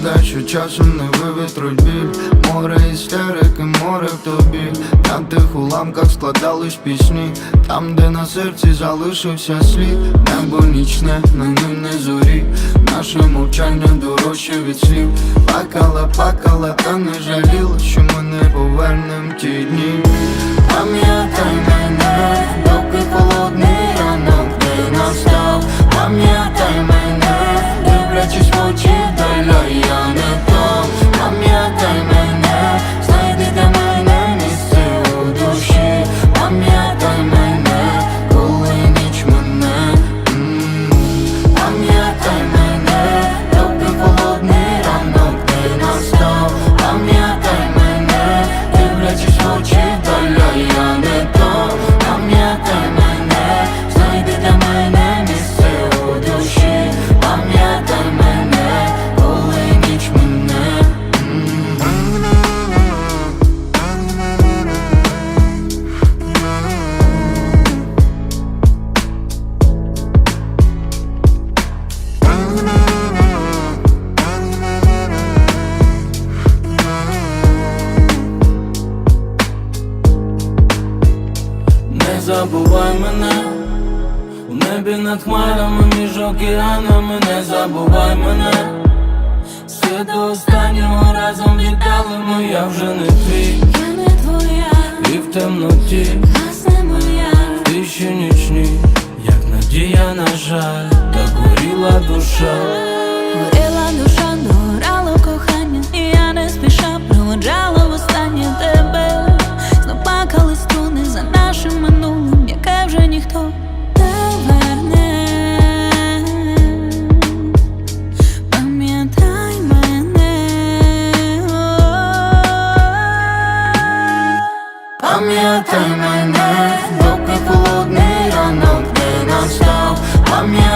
Що часом не вивітруть біль. Море істерики, море в тобі. На тих уламках складались пісні. Там, де на серці залишився слід. Небо нічне, на нім не зорі. Наше мовчання дорожче від слів. Плакала, плакала, та не жаліла, що ми не повернем ті дні забувай мене. У небі над хмарами між океанами, не забувай мене. Все до останнього разом літали, я вже не твій, Я не твоя, і в темноті, нас моя, в тиші нічній, як надія, на жаль, так горіла душа. горіла душа, Пам'ятай мене, доки холодний ранок не настав Пам'ятай